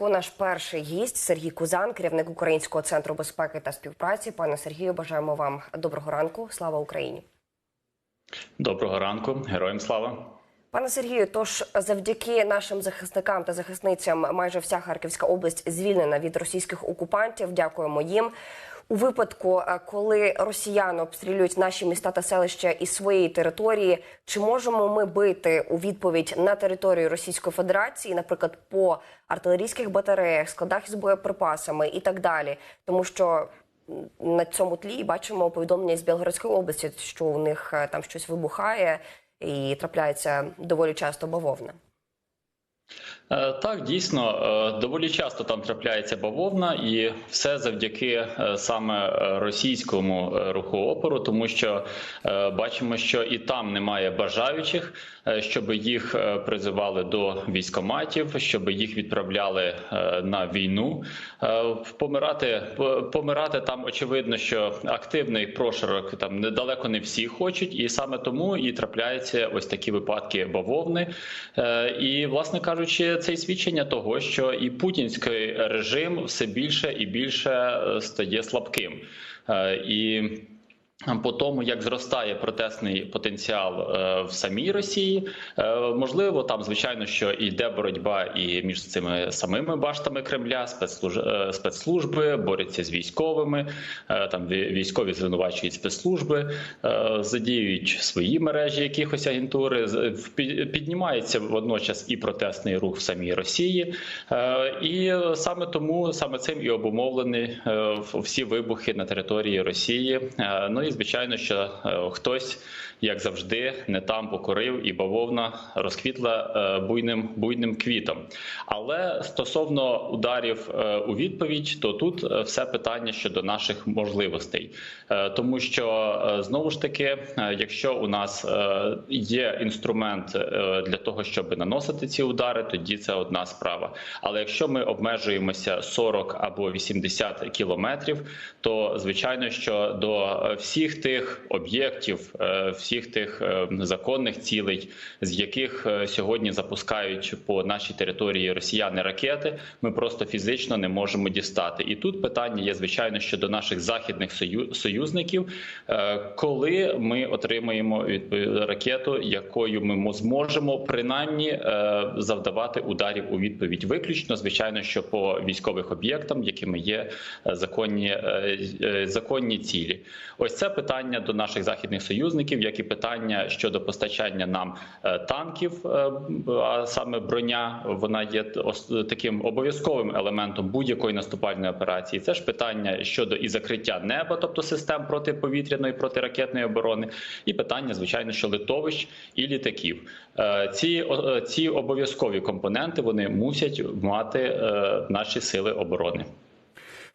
Наш перший гість Сергій Кузан, керівник Українського центру безпеки та співпраці. Пане Сергію, бажаємо вам доброго ранку. Слава Україні. Доброго ранку, героям слава. Пане Сергію, тож завдяки нашим захисникам та захисницям майже вся Харківська область звільнена від російських окупантів. Дякуємо їм. У випадку, е, коли росіяни обстрілюють наші міста та селища із своєї території, чи можемо ми бити у відповідь на територію Російської Федерації, наприклад, по артилерійських батареях, складах із боєприпасами і так далі, тому що на цьому тлі бачимо повідомлення з Білгородської області, що у них е, там щось вибухає і трапляється доволі часто бавовна. Е, Так, дійсно, е, доволі часто там трапляється бавовна, і все завдяки е, саме російському руху опору, тому що бачимо, що і там немає бажаючих, щоб їх е, призивали до військоматів, щоб їх відправляли е, на війну. Е, Помирати помирати там очевидно, що активний прошарок там недалеко не всі хочуть, і саме тому і трапляються ось такі випадки бавовни. Е, І, власне кажучи, це й свідчення того, що і путінський режим все більше і більше е, стає слабким. Е, І по тому, як зростає протестний потенціал е, в самій Росії, е, можливо, там звичайно, що йде боротьба і між цими самими баштами Кремля, спецслуж... е, спецслужби борються з військовими. Там військові звинувачують спецслужби, задіюють свої мережі якихось агентури. Піднімається водночас і протестний рух в самій Росії, і саме тому саме цим і обумовлені е, всі вибухи на території Росії. Е, Ну звичайно, що е, хтось, як завжди, не там покорив, і бавовна розквітла е, буйним буйним квітом. Але стосовно ударів е, у відповідь, то тут е, все питання щодо наших можливостей, тому що знову ж таки, якщо у нас є інструмент для того, щоб наносити ці удари, тоді це одна справа. Але якщо ми обмежуємося 40 або 80 кілометрів, то звичайно, що до всіх тих об'єктів, е, всіх тих е, законних цілей, з яких е, сьогодні запускають по нашій території росіяни ракети, ми просто фізично не можемо дістати. І тут питання є звичайно щодо наших західних сою- союзників, Е, коли ми отримаємо ракету, якою ми зможемо принаймні завдавати ударів у відповідь, виключно звичайно, що по військових об'єктам, якими є законні законні цілі. Ось це питання до наших західних союзників, як і питання щодо постачання нам е, танків, е, а саме броня, вона є таким обов'язковим елементом будь-якої наступальної операції. Це ж питання щодо і закриття неба, тобто систем протиповітряної протиракетної оборони, і питання, звичайно, що литовищ і літаків. Е, Ці ці обов'язкові компоненти вони мусять мати наші сили оборони.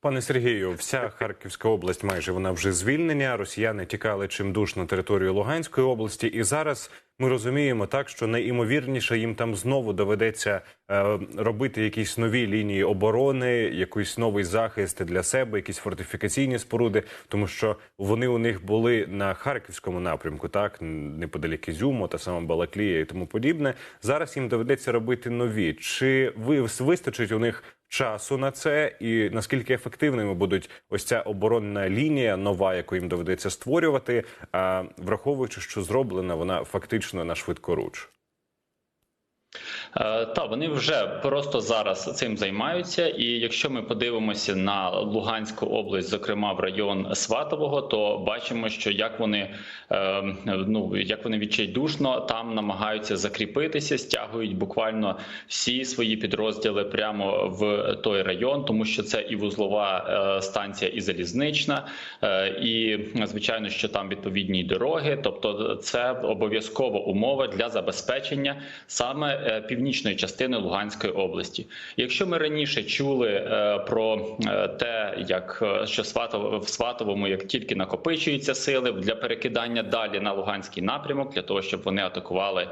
Пане Сергію, вся Харківська область майже вона вже звільнення. Росіяни тікали чимдуж на територію Луганської області, і зараз ми розуміємо так, що найімовірніше їм там знову доведеться е, робити якісь нові лінії оборони, якийсь новий захист для себе, якісь фортифікаційні споруди, тому що вони у них були на харківському напрямку, так неподалік Ізюму, та сама Балаклія і тому подібне. Зараз їм доведеться робити нові. Чи ви вистачить у них? Часу на це, і наскільки ефективними будуть ось ця оборонна лінія нова, яку їм доведеться створювати, враховуючи, що зроблена вона фактично на швидкоруч. Е, Та вони вже просто зараз цим займаються. І якщо ми подивимося на Луганську область, зокрема в район Сватового, то бачимо, що як вони е, ну як вони відчайдушно там намагаються закріпитися, стягують буквально всі свої підрозділи прямо в той район, тому що це і вузлова е, станція, і залізнична, і звичайно, що там відповідні дороги. Тобто, це обов'язкова умова для забезпечення саме е, північної частини Луганської області. Якщо ми раніше чули е, про е, те, як що Сватов, в Сватовому як тільки накопичуються сили для перекидання далі на Луганський напрямок, для того, щоб вони атакували,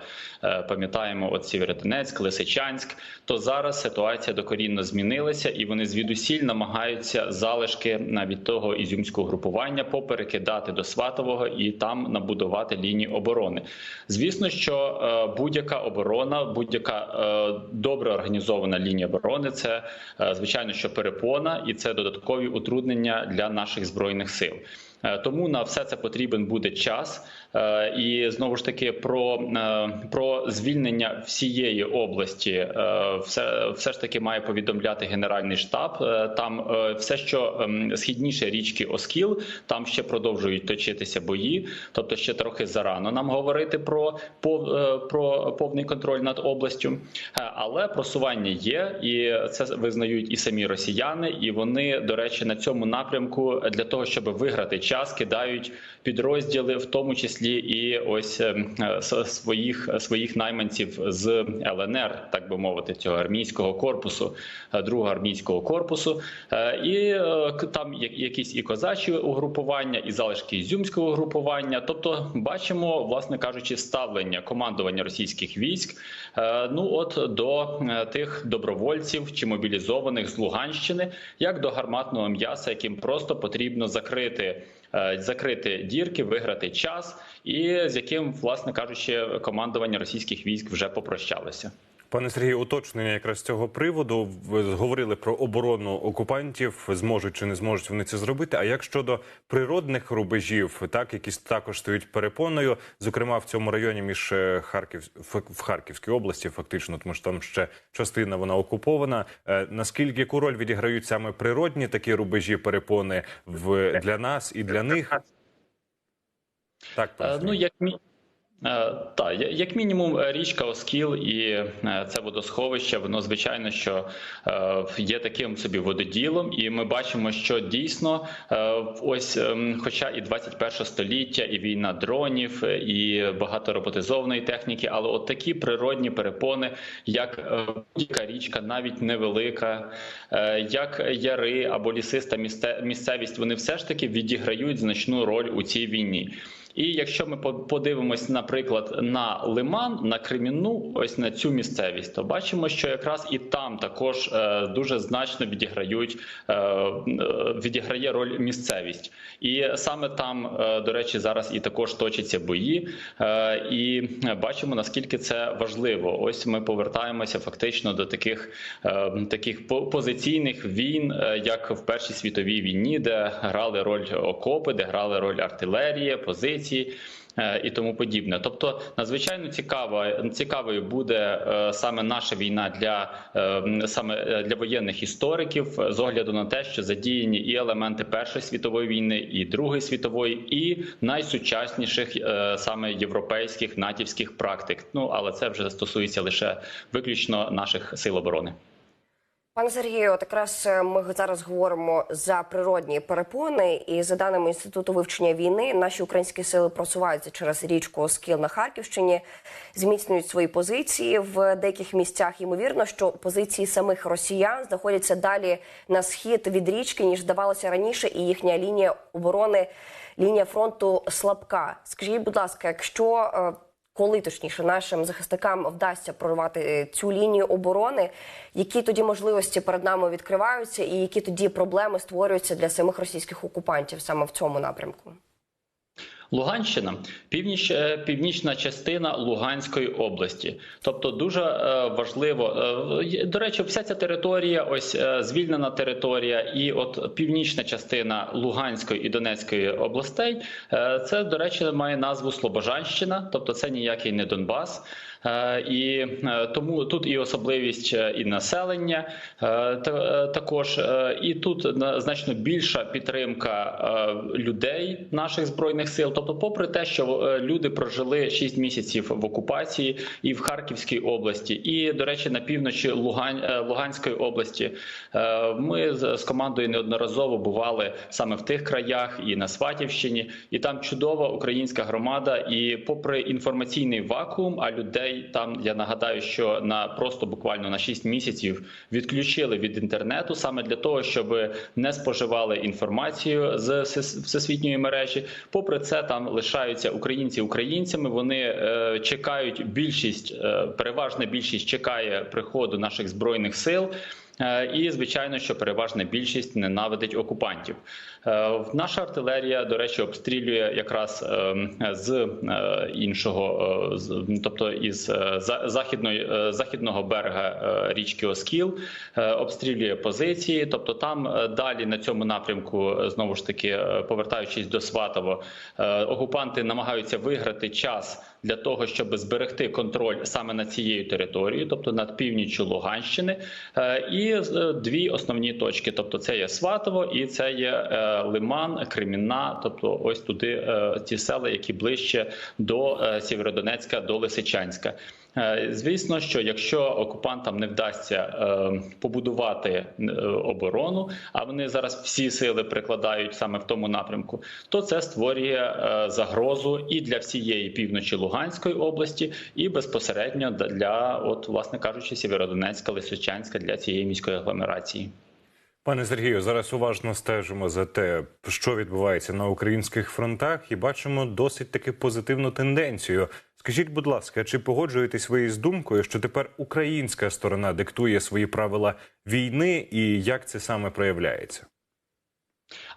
пам'ятаємо, от Сєвєродонецьк, Лисичанськ, то зараз ситуація докорінно змінилася, і вони звідусіль намагаються залишки навіть того ізюмського групування поперекидати до Сватового і там набудувати лінії оборони. Звісно, що будь-яка оборона будь-яка е, добре організована лінія оборони це е, звичайно, що перепона, і це додаткові утруднення для наших збройних сил. Е, Тому на все це потрібен буде час, і знову ж таки про, е, про звільнення всієї області, е, все, все ж таки має повідомляти Генеральний штаб. Е, Там е, все, що ем, східніше річки Оскіл, там ще продовжують точитися бої, тобто ще трохи зарано нам говорити про, е, про повний контроль над областю. Е, Але просування є, і це визнають і самі росіяни, і вони, до речі, на цьому напрямку для того, щоб виграти час, кидають підрозділи, в тому числі і ось ем, е, своїх своїх найманців з ЛНР, так би мовити, цього армійського корпусу, е, другого армійського корпусу, Е, і е, там якісь і козачі угрупування, і залишки ізюмського угрупування. Тобто, бачимо, власне кажучи, ставлення командування російських військ. е, Ну от до е, тих добровольців чи мобілізованих з Луганщини, як до гарматного м'яса, яким просто потрібно закрити. е, Закрити дірки, виграти час, і з яким, власне кажучи, командування російських військ вже попрощалося. Пане Сергію, уточнення якраз з цього приводу. Ви говорили про оборону окупантів, зможуть чи не зможуть вони це зробити. А як щодо природних рубежів, так які також стають перепоною, зокрема в цьому районі між е, Харків в в Харківській області, фактично, тому що там ще частина вона окупована. Е, Наскільки яку роль відіграють саме природні такі рубежі перепони в для нас і для них? Так, Е, Ну, як мі... Е, Та, як мінімум, е, річка Оскіл і це водосховище, воно звичайно, що є таким собі вододілом, і ми бачимо, що дійсно, ось, ем, хоча і 21 століття, і війна дронів, і багато роботизованої техніки, але от такі природні перепони, як будь-яка річка, навіть невелика, як яри або лісиста місцевість, вони все ж таки відіграють значну роль у цій війні. І якщо ми по- подивимось, наприклад, на Лиман, на Кремінну, ось на цю місцевість, то бачимо, що якраз і там також е, дуже значно відіграють е, е, відіграє роль місцевість, і саме там, до речі, зараз і також точаться бої, і бачимо наскільки це важливо. Ось ми повертаємося фактично до таких, таких позиційних війн, як в Першій світовій війні, де грали роль окопи, де грали роль артилерія, позиції. Е, І тому подібне, тобто надзвичайно цікава цікавою буде е, саме наша війна для е, саме для воєнних істориків з огляду на те, що задіяні і елементи Першої світової війни, і Другої світової, і найсучасніших саме європейських натівських практик. Ну але це вже стосується лише виключно наших сил оборони. Пане Сергію, от якраз е, ми зараз говоримо за природні перепони, і за даними інституту вивчення війни, наші українські сили просуваються через річку Оскіл на Харківщині, зміцнюють свої позиції в деяких місцях. Ймовірно, що позиції самих росіян знаходяться далі на схід від річки, ніж здавалося раніше, і їхня лінія оборони, лінія фронту слабка. Скажіть, будь ласка, якщо е, коли точніше нашим захисникам вдасться прорвати е, цю лінію оборони, які тоді можливості перед нами відкриваються, і які тоді проблеми створюються для самих російських окупантів саме в цьому напрямку? Луганщина, північ, е, північна частина Луганської області. Тобто дуже е, важливо. е, До речі, вся ця територія, ось звільнена територія, і от північна частина Луганської і Донецької областей. Це, до речі, має назву Слобожанщина, тобто це ніякий не Донбас. І тому тут і особливість і населення та- також, і тут на- значно більша підтримка людей наших збройних сил. Тобто, попри те, що е, люди прожили 6 місяців в окупації і в Харківській області, і до речі, на півночі Лугань, е, Луганської області, е, ми з командою неодноразово бували саме в тих краях і на Сватівщині, і там чудова українська громада. І попри інформаційний вакуум, а людей там я нагадаю, що на просто буквально на 6 місяців відключили від інтернету саме для того, щоб не споживали інформацію з всесвітньої мережі. Попри це, там лишаються українці українцями. Вони е, чекають більшість, е, переважна більшість чекає приходу наших збройних сил. Е, І звичайно, що переважна більшість ненавидить окупантів. Е, Наша артилерія, до речі, обстрілює якраз е, з е, іншого, е, тобто із західної західного берега річки Оскіл, обстрілює позиції. Тобто, там далі на цьому напрямку, знову ж таки, повертаючись до Сватово, окупанти намагаються виграти час для того, щоб зберегти контроль саме над цією територією, тобто над північчю Луганщини, Е, і е, дві основні точки: тобто, це є Сватово і це є е, Лиман, Кремінна, тобто ось туди ті села, які ближче до Сєвєродонецька, до Лисичанська. Звісно, що якщо окупантам не вдасться побудувати оборону, а вони зараз всі сили прикладають саме в тому напрямку, то це створює загрозу і для всієї півночі Луганської області, і безпосередньо для, от, власне кажучи, Сєвєродонецька, Лисичанська для цієї міської агломерації. Пане Сергію, зараз уважно стежимо за те, що відбувається на українських фронтах, і бачимо досить таки позитивну тенденцію. Скажіть, будь ласка, чи погоджуєтесь ви із думкою, що тепер українська сторона диктує свої правила війни, і як це саме проявляється?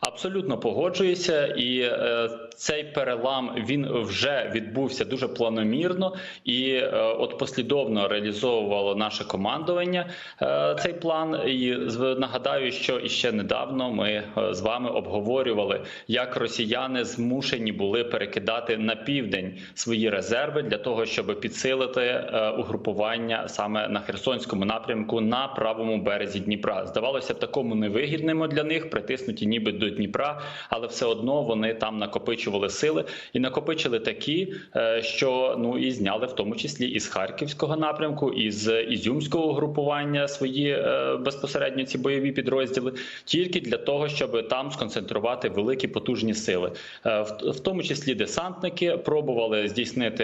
Абсолютно погоджуюся, і е, цей перелам він вже відбувся дуже планомірно і е, от послідовно реалізовувало наше командування е, цей план. І нагадаю, що іще недавно ми е, з вами обговорювали, як росіяни змушені були перекидати на південь свої резерви для того, щоб підсилити е, угрупування саме на Херсонському напрямку на правому березі Дніпра. Здавалося б, такому невигідному для них притиснуті ніби до Дніпра, але все одно вони там накопичували сили і накопичили такі, е, що ну і зняли в тому числі із харківського напрямку, із ізюмського угрупування свої е, безпосередньо ці бойові підрозділи, тільки для того, щоб там сконцентрувати великі потужні сили, Е, в, тому числі десантники пробували здійснити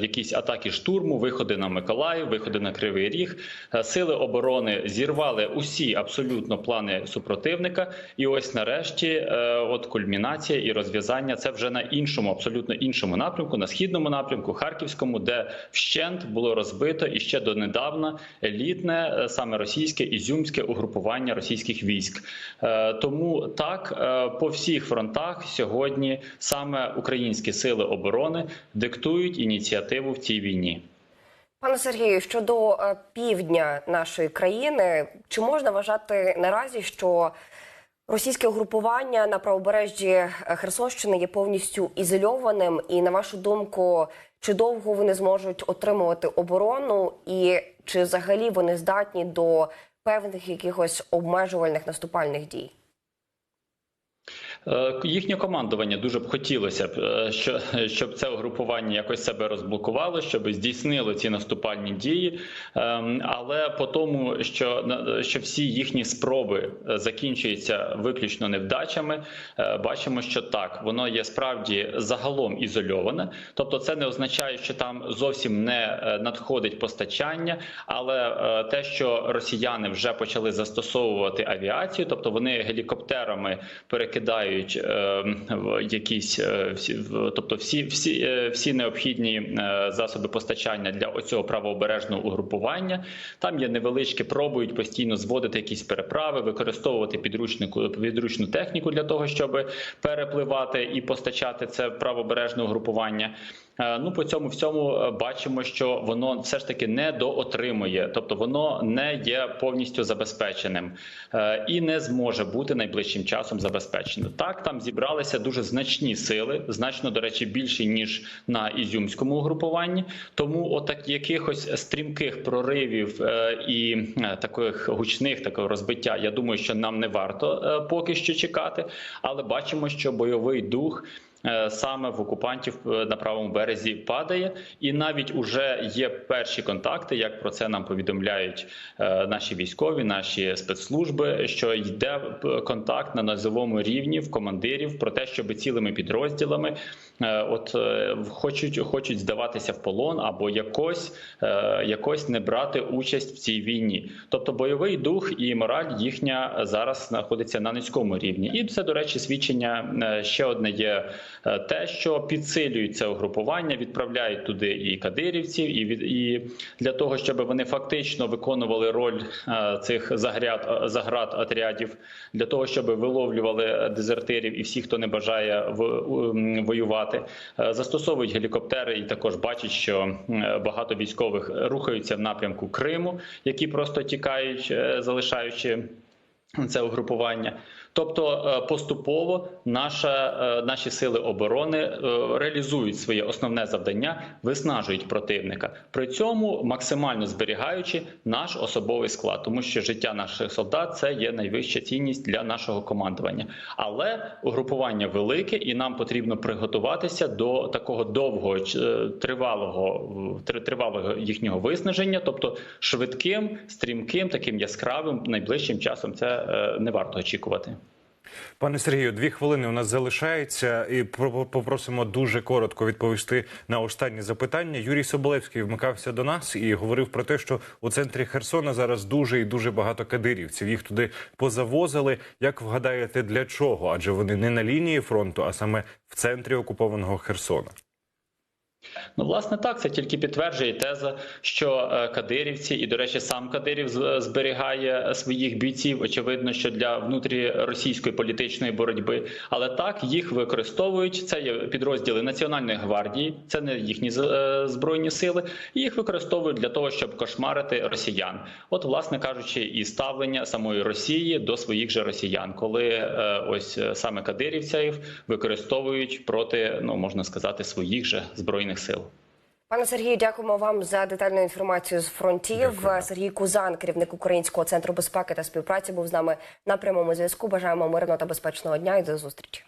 якісь атаки штурму, виходи на Миколаїв, виходи на Кривий Ріг. Сили оборони зірвали усі абсолютно плани супротивника, і ось нарешті, е, от кульмінація і розв'язання це вже на іншому, абсолютно іншому напрямку, на східному напрямку, харківському, де вщент було розбито і ще донедавна елітне, е, саме російське ізюмське угрупування російських військ. Е, Тому так по всіх фронтах сьогодні саме українські сили оборони диктують ініціативу в цій війні. Пане Сергію, щодо півдня нашої країни, чи можна вважати наразі, що російське угрупування на правобережжі е, Херсонщини є повністю ізольованим? І на вашу думку, чи довго вони зможуть отримувати оборону, і чи взагалі вони здатні до певних якихось обмежувальних наступальних дій? Е, Їхнє командування дуже б хотілося б, е, що- щоб це угрупування якось себе розблокувало, щоб здійснило ці наступальні дії. Ем, Але по тому, що що всі їхні спроби е, закінчуються виключно невдачами, бачимо, що так воно є справді загалом ізольоване. Тобто, це не означає, що там зовсім не надходить постачання, але те, що росіяни вже почали застосовувати авіацію, тобто вони гелікоптерами перекидають е, якісь е, тобто всі, всі, е, всі необхідні засоби постачання для оцього правообережного угрупування. Там є невеличкі, пробують постійно зводити якісь переправи, використовувати підручнику підручну техніку для того, щоб перепливати і постачати це правобережне угрупування. Е, Ну, по цьому всьому е, бачимо, що воно все ж таки не доотримує, тобто воно не є повністю забезпеченим е, і не зможе бути найближчим часом забезпечено. Так, там зібралися дуже значні сили, значно до речі, більші ніж на ізюмському угрупуванні. Тому, отак якихось стрімких проривів і таких гучних такого розбиття, я думаю, що нам не варто поки що чекати, але бачимо, що бойовий дух саме в окупантів е, на правому березі падає, і навіть уже є перші контакти, як про це нам повідомляють е, наші військові, наші спецслужби, що йде е, контакт на низовому рівні в командирів про те, щоб цілими підрозділами е, от е, хочуть, хочуть здаватися в полон або якось, е, якось не брати участь в цій війні. Тобто бойовий дух і мораль їхня зараз знаходиться на низькому рівні, і це, до речі, свідчення е, ще одне є Е, Те, що підсилюють це угрупування, відправляють туди і кадирівців, і від і для того, щоб вони фактично виконували роль е, цих загряд заград отрядів, для того, щоб виловлювали дезертирів і всіх, хто не бажає воювати, Е, застосовують гелікоптери, і також бачать, що е, багато військових рухаються в напрямку Криму, які просто тікають, е, залишаючи це угрупування. Тобто е, поступово наша, е, наші сили оборони е, реалізують своє основне завдання, виснажують противника, при цьому максимально зберігаючи наш особовий склад, тому що життя наших солдат це є найвища цінність для нашого командування. Але угрупування велике, і нам потрібно приготуватися до такого довгого е, тривалого тривалого їхнього виснаження, тобто швидким, стрімким, таким яскравим найближчим часом це не варто очікувати. Пане Сергію, дві хвилини у нас залишається, і про- попросимо дуже коротко відповісти на останні запитання. Юрій Соболевський вмикався до нас і говорив про те, що у центрі Херсона зараз дуже і дуже багато кадирівців. Їх туди позавозили. Як вгадаєте, для чого? Адже вони не на лінії фронту, а саме в центрі окупованого Херсона. Ну, власне, так це тільки підтверджує теза, що е, кадирівці, і до речі, сам Кадирів зберігає своїх бійців. Очевидно, що для внутріросійської політичної боротьби, але так їх використовують. Це є підрозділи Національної гвардії, це не їхні е, збройні сили. і Їх використовують для того, щоб кошмарити росіян. От, власне кажучи, і ставлення самої Росії до своїх же росіян, коли е, ось саме кадирівців використовують проти, ну можна сказати, своїх же збройних сил. Пане Сергію, дякуємо вам за детальну інформацію з фронтів. Сергій Кузан, керівник Українського центру безпеки та співпраці, був з нами на прямому зв'язку. Бажаємо мирного та безпечного дня і до зустрічі.